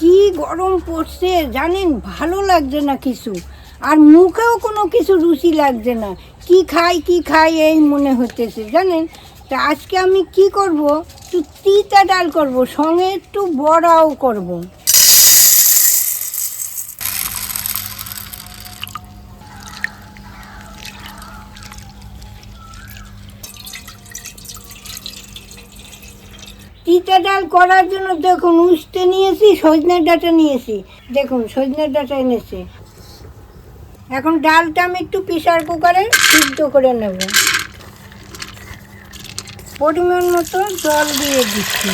কি গরম পড়ছে জানেন? ভালো লাগছে না কিছু। আর মুখেও কোনো কিছু রুচি লাগছে না। কি খাই কি খাই, এই মনে হতেছে জানেন? তা আজকে আমি কি করব? একটু তিতা ডাল করব, সঙ্গে একটু বড়াও করব। তিতা ডাল করার জন্য দেখুন উস্তে নিয়েছি, সজনের ডাটা নিয়েছি। দেখুন, সজনের ডাটা এনেছি। এখন ডালটা আমি একটু প্রেশার কুকারে সিদ্ধ করে নেব। পরিমাণ মতো জল দিয়ে দিচ্ছি।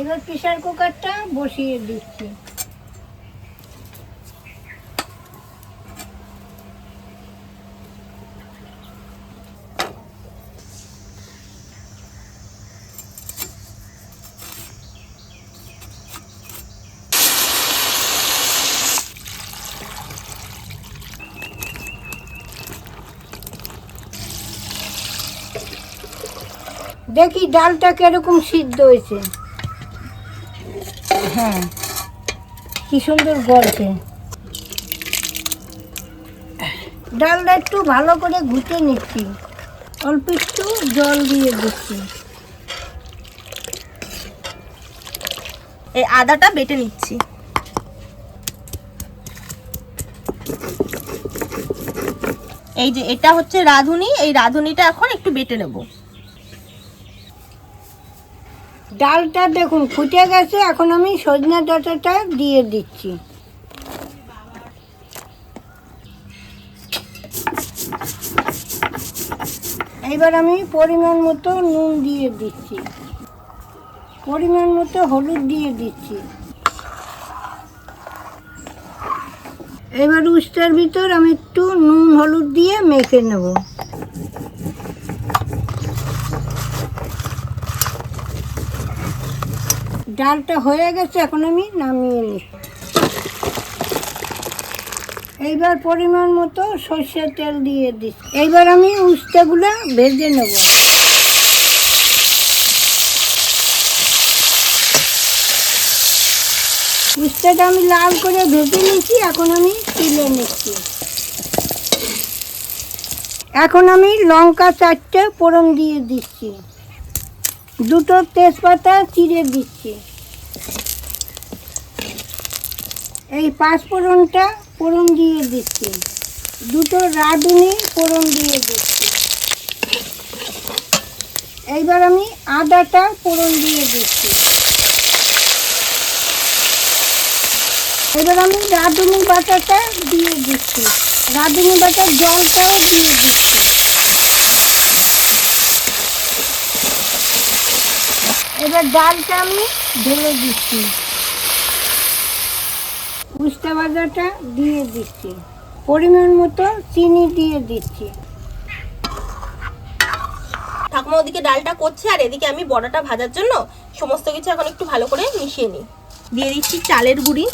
এবার প্রেশার কুকারটা বসিয়ে দিচ্ছি। দেখি ডালটা কীরকম সিদ্ধ হয়েছে। হ্যাঁ কি সুন্দর গলছে। ডালটা একটু ভালো করে ঘুটে নিচ্ছি। অল্প একটু জল দিয়ে দিচ্ছি। এই আদাটা বেটে নিচ্ছি। এই যে এটা হচ্ছে রাঁধুনি, এই রাঁধুনিটা এখন একটু বেটে নেব। ডালটা দেখুন ফুটে গেছে, এখন আমি সজনা ডাঁটাটা দিয়ে দিচ্ছি। এবার আমি পরিমাণ মতো নুন দিয়ে দিচ্ছি। পরিমাণ মতো হলুদ দিয়ে দিচ্ছি। এবার উস্তার ভিতর আমি একটু নুন হলুদ দিয়ে মেখে নেব। ডালটা হয়ে গেছে, এখন আমি নামিয়ে নিই। এইবার পরিমাণ মতো সর্ষের তেল দিয়ে দিচ্ছি। এইবার আমি উস্তাগুলো ভেজে নেব। উস্তাটা আমি লাল করে ভেজে নিচ্ছি এখন আমি তুলে নিচ্ছি। এখন আমি লঙ্কা চারটে ফোড়ন দিয়ে দিচ্ছি। দুটো তেজপাতা চিড়ে দিচ্ছি। এই পাঁচ ফোড়নটা ফোড়ন দিয়ে দিচ্ছি। দুটো রাঁধুনি ফোড়ন দিয়ে দিচ্ছি। এইবার আমি আদাটা ফোড়ন দিয়ে দিচ্ছি। এবার আমি রাঁধুনি বাটাটা দিয়ে দিচ্ছি। রাঁধুনি বাটার জলটাও দিয়ে দিচ্ছি। এবার ডালটা আমি ঢেলে দিচ্ছি। উস্তা ভাজাটা দিয়ে দিচ্ছি। পরিমাণ মতো চিনি দিয়ে দিচ্ছি। ঠাকুমা ওদিকে ডালটা করছে আর এদিকে আমি বড়াটা ভাজার জন্য সমস্ত কিছু এখন একটু ভালো করে মিশিয়ে নিই। দিয়ে দিচ্ছি চালের গুঁড়ি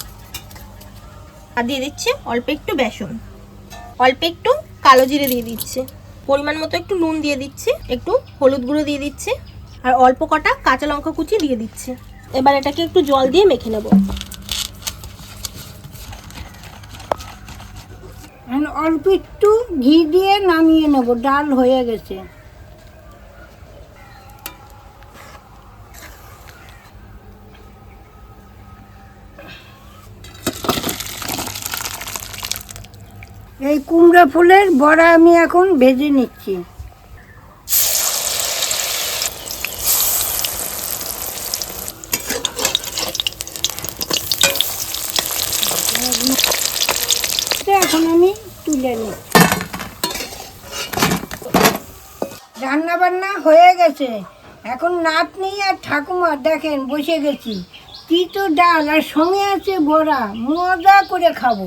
আর দিয়ে দিচ্ছে অল্প একটু বেসন। অল্প একটু কালো জিরে দিয়ে দিচ্ছে। পরিমাণ মতো একটু নুন দিয়ে দিচ্ছে, একটু হলুদ গুঁড়ো দিয়ে দিচ্ছি। আর অল্প কটা কাঁচা লঙ্কা কুচি দিয়ে দিচ্ছি। এবার এটাকে একটু জল দিয়ে মেখে নেব। অল্প একটু ঘি দিয়ে নামিয়ে নেব, ডাল হয়ে গেছে। এই কুমড়া ফুলের বড়া আমি এখন ভেজে নিচ্ছি এখন আমি তুলে বান্না হয়ে গেছে। এখন নাতনি আর ঠাকুমা দেখেন বসে গেছি। তিতো ডাল আর সঙ্গে আছে বড়া, মজা করে খাব।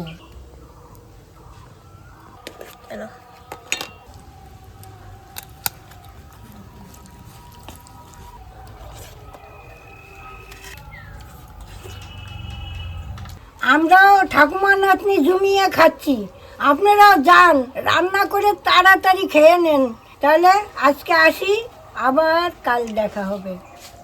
আমরাও ঠাকুমা নাতনি জমিয়ে খাচ্ছি। আপনারাও যান রান্না করে তাড়াতাড়ি খেয়ে নেন। তাহলে আজকে আসি আবার কাল দেখা হবে।